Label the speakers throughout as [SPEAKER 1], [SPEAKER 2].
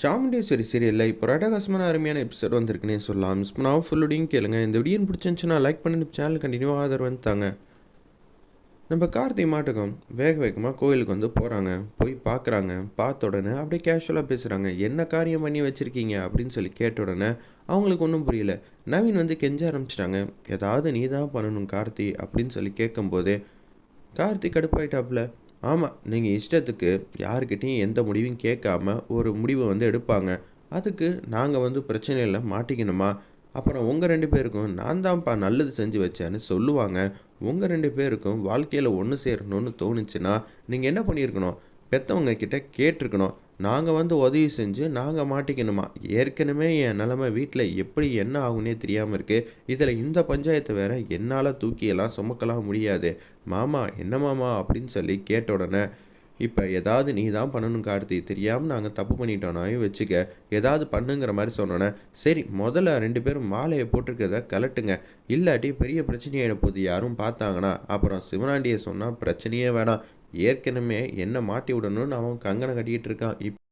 [SPEAKER 1] சாமுண்டேஸ்வரி சீரியலில் இப்போ ரடகாசமான அருமையான எபிசோட் வந்திருக்குன்னே சொல்லலாம். மிஸ் பண்ணாமல் ஃபுல்லோடையும் கேளுங்க. இந்த வீடியோ பிடிச்சிருந்துச்சுன்னா லைக் பண்ணி இந்த சேனல் கண்டினியூ ஆதரவு வந்துட்டாங்க தாங்க. நம்ம கார்த்திகை மாட்டுக்கும் வேக வேகமாக கோயிலுக்கு வந்து போகிறாங்க போய் பார்க்குறாங்க பார்த்த உடனே அப்படியே கேஷுவலாக பேசுகிறாங்க என்ன காரியம் பண்ணி வச்சுருக்கீங்க? அப்படின்னு சொல்லி கேட்ட உடனே அவங்களுக்கு ஒன்றும் புரியல. நவீன் வந்து கெஞ்ச ஆரம்பிச்சிட்டாங்க. ஏதாவது நீ தான் பண்ணணும் கார்த்தி அப்படின்னு சொல்லி கேட்கும்போது கார்த்தி கடுப்பாயிட்டாப்புல. ஆமாம் நீங்கள் இஷ்டத்துக்கு யாருக்கிட்டேயும் எந்த முடிவும் கேட்காம ஒரு முடிவை வந்து எடுப்பாங்க. அதுக்கு நாங்கள் வந்து பிரச்சனையில் மாட்டிக்கணுமா? அப்புறம் உங்கள் ரெண்டு பேருக்கும் நான் தான்ப்பா நல்லது செஞ்சு வச்சேன்னு சொல்லுவாங்க. உங்கள் ரெண்டு பேருக்கும் வாழ்க்கையில் ஒன்று சேரணும்னு தோணுச்சுன்னா நீங்கள் என்ன பண்ணியிருக்கணும்? பெற்றவங்க கிட்ட கேட்டிருக்கணும். நாங்கள் வந்து உதவி செஞ்சு நாங்கள் மாட்டிக்கணுமா? ஏற்கனவே என் நிலமை வீட்டில் எப்படி என்ன ஆகுனே தெரியாமல் இருக்குது இதில் இந்த பஞ்சாயத்தை வேற என்னால் தூக்கியெல்லாம் சுமக்கலாம் முடியாது. மாமா என்ன மாமா? அப்படின்னு சொல்லி கேட்ட உடனே இப்போ ஏதாவது நீ தான் பண்ணணும் கார்த்தி. தெரியாமல் நாங்கள் தப்பு பண்ணிட்டோனாயும் வச்சுக்க. ஏதாவது பண்ணுங்கிற மாதிரி சொன்னோன்னே சரி முதல்ல ரெண்டு பேரும் மாலையை போட்டிருக்கிறத கலட்டுங்க. இல்லாட்டி பெரிய பிரச்சனையாயிட போது யாரும் பார்த்தாங்கன்னா அப்புறம் சிவனாண்டியை சொன்னால் பிரச்சனையே வேணாம். ஏற்கனவே என்ன மாட்டி விடணும்னு அவன் கங்கணம் கட்டிக்கிட்டு இருக்கான். இப்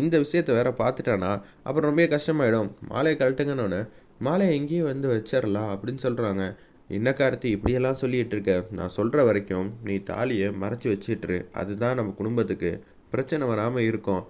[SPEAKER 1] இந்த விஷயத்தை வேற பார்த்துட்டானா? அப்புறம் ரொம்ப கஷ்டமாயிடும். மாலையை கலட்டுங்கன்னு மாலையை எங்கேயும் வந்து வச்சிடலாம் அப்படின்னு சொல்கிறாங்க என்ன கார்த்தி இப்படியெல்லாம் சொல்லிகிட்டு இருக்க நான் சொல்கிற வரைக்கும் நீ தாலியை மறைச்சி வச்சிட்ரு அதுதான் நம்ம குடும்பத்துக்கு பிரச்சனை வராமல் இருக்கும்.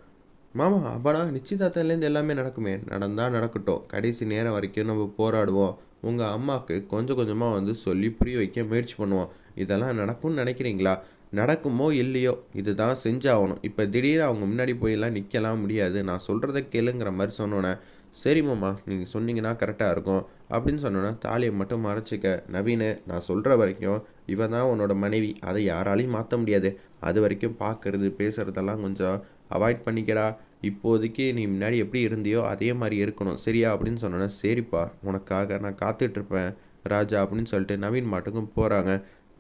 [SPEAKER 1] மாமா அப்பனா நிச்சயதார்த்தத்துலேருந்து எல்லாமே நடக்குமே. நடந்தால் நடக்கட்டும். கடைசி நேரம் வரைக்கும் நம்ம போராடுவோம். உங்கள் அம்மாவுக்கு கொஞ்சம் கொஞ்சமாக வந்து சொல்லி புரிய வைக்க முயற்சி பண்ணுவோம். இதெல்லாம் நடக்கும்னு நினைக்கிறீங்களா? நடக்குமோ இல்லையோ? இதுதான் செஞ்சாகணும். இப்போ திடீர்னு அவங்க முன்னாடி போயெல்லாம் நிற்கலாம் முடியாது. நான் சொல்கிறத கேளுங்கிற மாதிரி சொன்னோன்னே சரி மாமா நீங்கள் சொன்னீங்கன்னா கரெக்டாக இருக்கும். அப்படின்னு சொன்னோன்னா தாலியை மட்டும் மறைச்சிக்க. நவீன நான் சொல்கிற வரைக்கும் இவன் தான் உன்னோட மனைவி. அதை யாராலையும் மாற்ற முடியாது. அது வரைக்கும் பார்க்கறது பேசுகிறதெல்லாம் கொஞ்சம் அவாய்ட் பண்ணிக்கடா. இப்போதைக்கு நீ முன்னாடி எப்படி இருந்தியோ அதே மாதிரி இருக்கணும். சரியா? அப்படின்னு சொன்னோன்னா சரிப்பா உனக்காக நான் காத்துட்ருப்பேன் ராஜா அப்படின்னு சொல்லிட்டு நவீன் மாட்டுக்கும் போகிறாங்க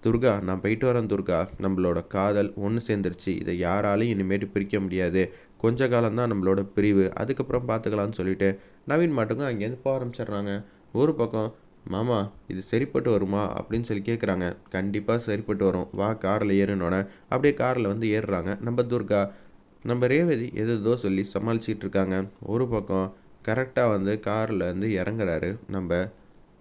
[SPEAKER 1] துர்கா நான் போயிட்டு வரேன் துர்கா. நம்மளோட காதல் ஒன்று சேர்ந்துருச்சு. இதை யாராலையும் இனிமேட்டு பிரிக்க முடியாது. கொஞ்ச காலம்தான் நம்மளோட பிரிவு. அதுக்கப்புறம் பார்த்துக்கலாம்னு சொல்லிட்டு நவீன் மாட்டுக்கும் அங்கேருந்து போக ஆரம்பிச்சிடுறாங்க. ஒரு பக்கம் மாமா இது சரிப்பட்டு வருமா? அப்படின்னு சொல்லி கேட்குறாங்க கண்டிப்பாக சரிப்பட்டு வரும். வா காரில் ஏறினோடனே அப்படியே காரில் வந்து ஏறுறாங்க. நம்ம துர்கா நம்ம ரேவதி எதோ சொல்லி சமாளிச்சிட்டு இருக்காங்க. ஒரு பக்கம் கரெக்டாக வந்து காரில் வந்து இறங்குறாரு. நம்ம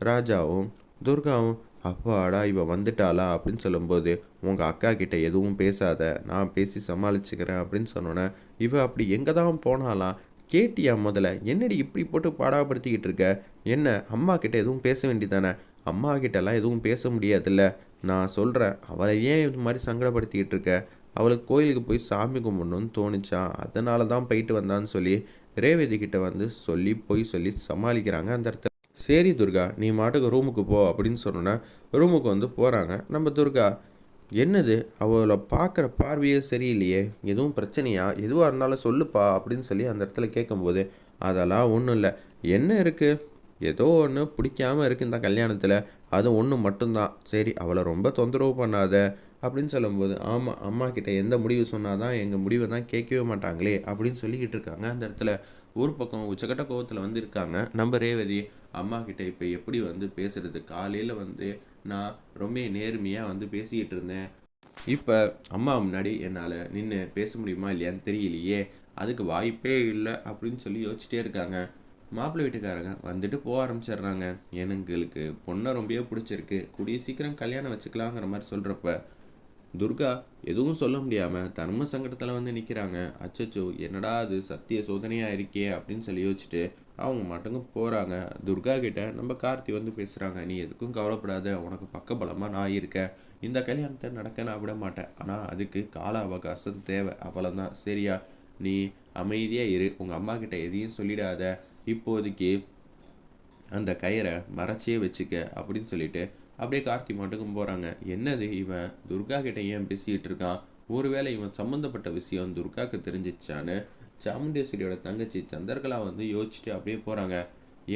[SPEAKER 1] ராஜாவும் துர்காவும் அப்பாடா இவ வந்துட்டாளா அப்படின்னு சொல்லும்போது உங்கள் அக்கா கிட்ட எதுவும் பேசாத நான் பேசி சமாளிச்சுக்கிறேன் அப்படின்னு சொன்னோன்னே இவ அப்படி எங்கே தான் போனாலாம் கேட்டியா முதல்ல? என்னடி இப்படி போட்டு பாடாப்படுத்திக்கிட்டு இருக்க? என்ன அம்மா கிட்ட எதுவும் பேச வேண்டியதானே? அம்மா கிட்டலாம் எதுவும் பேச முடியாதுல்ல. நான் சொல்கிறேன் அவளை ஏன் இது மாதிரி சங்கடப்படுத்திக்கிட்டு இருக்க? அவளுக்கு கோயிலுக்கு போய் சாமி கும்பிடணும்னு தோணுச்சான் அதனால தான் போயிட்டு வந்தான்னு சொல்லி ரேவதி கிட்ட வந்து சொல்லி போய் சொல்லி சமாளிக்கிறாங்க அந்த இடத்துல. சரி துர்கா நீ மாட்டுக்கு ரூமுக்கு போ அப்படின்னு சொன்னோன்னா ரூமுக்கு வந்து போகிறாங்க நம்ம துர்கா என்னது? அவளை பார்க்குற பார்வையே சரியில்லையே. எதுவும் பிரச்சனையா? எதுவாக இருந்தாலும் சொல்லுப்பா அப்படின்னு சொல்லி அந்த இடத்துல கேட்கும்போது அதெல்லாம் ஒன்றும் இல்லை. என்ன இருக்குது ஏதோ ஒன்று பிடிக்காம இருக்குது இந்த கல்யாணத்தில். அது ஒன்று மட்டும்தான். சரி அவளை ரொம்ப தொந்தரவு பண்ணாத. அப்படின்னு சொல்லும்போது ஆமாம் அம்மா கிட்ட எந்த முடிவு சொன்னால் தான் எங்கள் முடிவை தான் கேட்கவே மாட்டாங்களே. அப்படின்னு சொல்லிக்கிட்டு இருக்காங்க. அந்த இடத்துல ஒரு பக்கம் உச்சக்கட்ட கோவத்தில் வந்து இருக்காங்க. நம்ம ரேவதி அம்மா கிட்ட இப்போ எப்படி வந்து பேசுறது? காலையில் வந்து நான் ரொம்ப நேர்மையாக வந்து பேசிக்கிட்டு இருந்தேன். இப்போ அம்மா முன்னாடி என்னால் நின்று பேச முடியுமா இல்லையான்னு தெரியலையே. அதுக்கு வாய்ப்பே இல்லை அப்படின்னு சொல்லி யோசிச்சிட்டே இருக்காங்க. மாப்பிள்ளை வீட்டுக்காரங்க வந்துட்டு போக ஆரம்பிச்சிடுறாங்க. எங்களுக்கு பொண்ணை ரொம்பவே பிடிச்சிருக்கு. கூடிய சீக்கிரம் கல்யாணம் வச்சுக்கலாங்கிற மாதிரி சொல்கிறப்ப துர்கா எதுவும் சொல்ல முடியாமல் தர்ம சங்கடத்தில் வந்து நிற்கிறாங்க அச்சச்சோ என்னடா அது சத்திய சோதனையாக இருக்கே அப்படின்னு சொல்லி யோசிச்சுட்டு அவங்க மட்டுங்க போகிறாங்க துர்கா கிட்ட நம்ம கார்த்தி வந்து பேசுகிறாங்க நீ எதுக்கும் கவலைப்படாத. உனக்கு பக்கபலமாக நான் இருக்கேன். இந்த கல்யாணத்தை நடக்க நான் விட மாட்டேன். ஆனால் அதுக்கு கால அவகாசம் தேவை. அவ்வளோதான் சரியா? நீ அமைதியாக இரு. உங்கள் அம்மா கிட்ட எதையும் சொல்லிடாத. இப்போதைக்கு அந்த கயிறை மறைச்சியே வச்சுக்க அப்படின்னு சொல்லிட்டு அப்படியே கார்த்தி மட்டுக்கும் போகிறாங்க என்னது இவன்? துர்கா கிட்ட ஏன் பேசிகிட்டு இருக்கான்? ஒருவேளை இவன் சம்மந்தப்பட்ட விஷயம் துர்காவுக்கு தெரிஞ்சிச்சான்னு சாமுண்டேஸ்வரியோட தங்கச்சி சந்திரகலா வந்து யோசிச்சுட்டு அப்படியே போகிறாங்க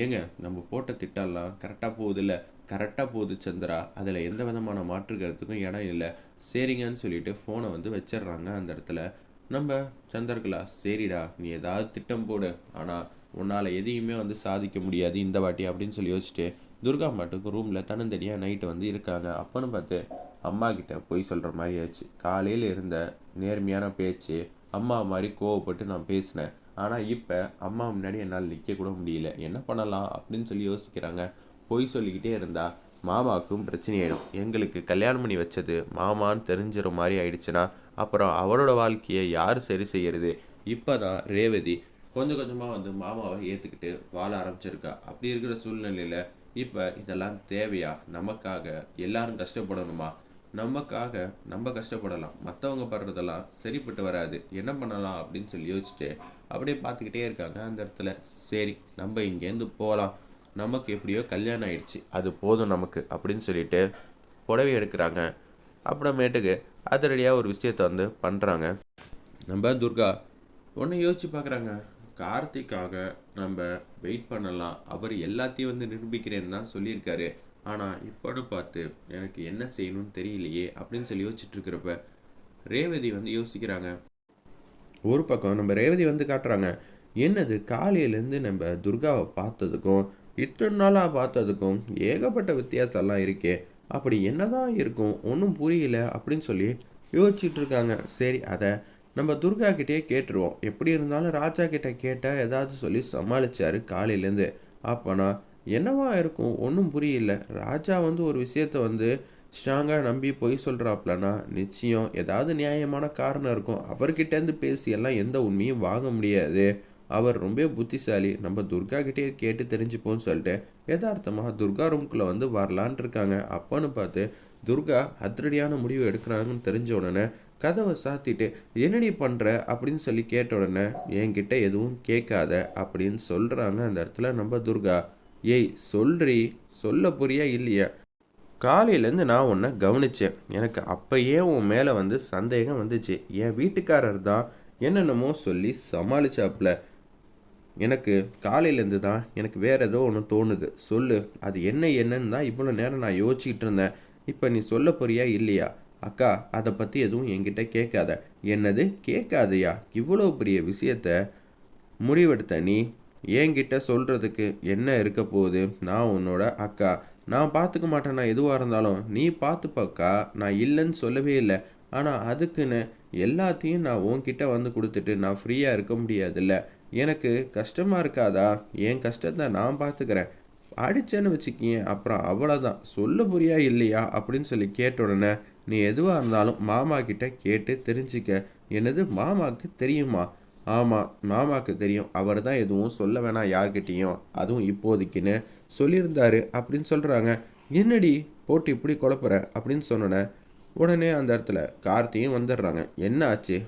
[SPEAKER 1] ஏங்க நம்ம போட்ட திட்டம்லாம் கரெக்டாக போகுதில்ல? கரெக்டாக போகுது சந்திரா. அதில் எந்த விதமான மாற்றுக்கிறதுக்கும் இடம் இல்லை. சரிங்கன்னு சொல்லிட்டு ஃபோனை வந்து வச்சிடுறாங்க அந்த இடத்துல. நம்ம சந்திரகலா சரிடா நீ ஏதாவது திட்டம் போடு. ஆனால் உன்னால் எதையுமே வந்து சாதிக்க முடியாது இந்த வாட்டி அப்படின்னு சொல்லி யோசிச்சுட்டு துர்கா மாட்டுக்கு ரூமில் தன்னந்தனியாக நைட்டு வந்து இருக்காங்க. அப்போன்னு பார்த்து அம்மா கிட்ட போய் சொல்கிற மாதிரி ஆச்சு காலையில் இருந்த நேர்மையான பேச்சு அம்மா மாதிரி கோவப்பட்டு நான் பேசினேன். ஆனால் இப்போ அம்மா முன்னாடி என்னால் நிற்க கூட முடியல. என்ன பண்ணலாம் அப்படின்னு சொல்லி யோசிக்கிறாங்க. பொய் சொல்லிக்கிட்டே இருந்தா மாமாவுக்கும் பிரச்சனையாயிடும். எங்களுக்கு கல்யாணம் பண்ணி வச்சது மாமான்னு தெரிஞ்சிற மாதிரி ஆயிடுச்சுன்னா அப்புறம் அவரோட வாழ்க்கையை யார் சரி செய்யறது? இப்போ தான் ரேவதி கொஞ்சம் கொஞ்சமாக வந்து மாமாவை ஏற்றுக்கிட்டு வாழ ஆரம்பிச்சிருக்கா. அப்படி இருக்கிற சூழ்நிலையில் இப்போ இதெல்லாம் தேவையா? நமக்காக எல்லாரும் கஷ்டப்படணுமா? நமக்காக நம்ம கஷ்டப்படலாம். மற்றவங்க படுறதெல்லாம் சரிப்பட்டு வராது. என்ன பண்ணலாம் அப்படின்னு சொல்லி யோசிச்சுட்டு அப்படியே பார்த்துக்கிட்டே இருக்காங்க. அந்த இடத்துல சரி நம்ம இங்கேருந்து போகலாம். நமக்கு எப்படியோ கல்யாணம் ஆயிடுச்சு. அது போதும் நமக்கு அப்படின்னு சொல்லிட்டு புடவை எடுக்கிறாங்க. அப்புறமேட்டுக்கு அதிரடியாக ஒரு விஷயத்தை வந்து பண்ணுறாங்க நம்ம துர்கா ஒன்று யோசிச்சு பார்க்குறாங்க. கார்த்திக்காக நம்ம வெயிட் பண்ணலாம். அவர் எல்லாத்தையும் வந்து நிரூபிக்கிறேன்னு தான் சொல்லியிருக்காரு. ஆனால் இப்போன்னு பார்த்து எனக்கு என்ன செய்யணும்னு தெரியலையே அப்படின்னு சொல்லி யோசிச்சுட்ருக்கிறப்ப ரேவதி வந்து யோசிக்கிறாங்க. ஒரு பக்கம் நம்ம ரேவதி வந்து காட்டுறாங்க என்னது காலையிலேருந்து நம்ம துர்காவை பார்த்ததுக்கும் இத்தனை நாளாக பார்த்ததுக்கும் ஏகப்பட்ட வித்தியாசம்லாம் இருக்கே அப்படி என்னதான் இருக்கும் ஒன்றும் புரியல அப்படின்னு சொல்லி யோசிச்சுட்டு இருக்காங்க. சரி அதை நம்ம துர்கா கிட்டேயே கேட்டுருவோம். எப்படி இருந்தாலும் ராஜா கிட்ட கேட்டால் ஏதாவது சொல்லி சமாளிச்சாரு காலையிலேருந்து. அப்போனா என்னவா இருக்கும்? ஒன்றும் புரியல. ராஜா வந்து ஒரு விஷயத்த வந்து ஸ்ட்ராங்காக நம்பி பொய் சொல்கிறாப்லனா நிச்சயம் ஏதாவது நியாயமான காரணம் இருக்கும். அவர்கிட்டேருந்து பேசி எல்லாம் எந்த உண்மையும் வாங்க முடியாது. அவர் ரொம்ப புத்திசாலி. நம்ம துர்கா கிட்டே கேட்டு தெரிஞ்சுப்போம்னு சொல்லிட்டு யதார்த்தமாக துர்கா ரூம்குள்ளே வந்து வரலான் இருக்காங்க. அப்போன்னு பார்த்து துர்கா அதிரடியான முடிவு எடுக்கிறாங்கன்னு தெரிஞ்ச உடனே கதவை சாத்திட்டு என்னடி பண்ணுற அப்படின்னு சொல்லி கேட்ட உடனே என்கிட்ட எதுவும் கேட்காத அப்படின்னு சொல்கிறாங்க அந்த இடத்துல நம்ம துர்கா. ஏய் சொல்றி சொல்ல புரியா இல்லையா? காலையிலேருந்து நான் உன்னை கவனித்தேன் எனக்கு அப்பயே உன் மேலே வந்து சந்தேகம் வந்துச்சு. என் வீட்டுக்காரர் தான் என்னென்னமோ சொல்லி சமாளிச்சாப்புல. எனக்கு காலையிலேருந்து தான் எனக்கு வேறு ஏதோ ஒன்று தோணுது. சொல்லு அது என்ன என்னன்னு தான் இவ்வளோ நேரம் நான் யோசிச்சுக்கிட்டு இருந்தேன். இப்போ நீ சொல்ல போறியா இல்லையா? அக்கா அதை பற்றி எதுவும் என்கிட்ட கேட்காத. என்னது? கேட்காதயா? இவ்வளோ பெரிய விஷயத்த முடிவெடுத்த நீ? என்கிட்ட சொல்கிறதுக்கு என்ன இருக்க போகுது? நான் உன்னோட அக்கா. நான் பார்த்துக்க மாட்டேன்னா எதுவாக இருந்தாலும். நீ பார்த்துப்பக்கா நான் இல்லைன்னு சொல்லவே இல்லை. ஆனால் அதுக்குன்னு எல்லாத்தையும் நான் உன்கிட்ட வந்து கொடுத்துட்டு நான் ஃப்ரீயாக இருக்க முடியாதுல்ல. எனக்கு கஷ்டமாக இருக்காதா? என் கஷ்டத்தை நான் பார்த்துக்கிறேன் அடிச்சேன்னு வச்சுக்கிங்க அப்புறம் அவ்வளோதான் சொல்ல புரியா இல்லையா? அப்படின்னு சொல்லி கேட்ட உடனே நீ எதுவாக இருந்தாலும் மாமா கிட்ட கேட்டு தெரிஞ்சுக்க. என்னது மாமாவுக்கு தெரியுமா? ஆமாம் மாமாவுக்கு தெரியும். அவர் தான் எதுவும் சொல்ல வேணாம் யார்கிட்டேயும். அதுவும் இப்போதைக்குன்னு சொல்லியிருந்தாரு அப்படின்னு சொல்கிறாங்க என்னடி போட்டு இப்படி குழப்புற? அப்படின்னு சொன்னோன்னே உடனே அந்த இடத்துல கார்த்தியும் வந்துடுறாங்க. என்ன ஆச்சு?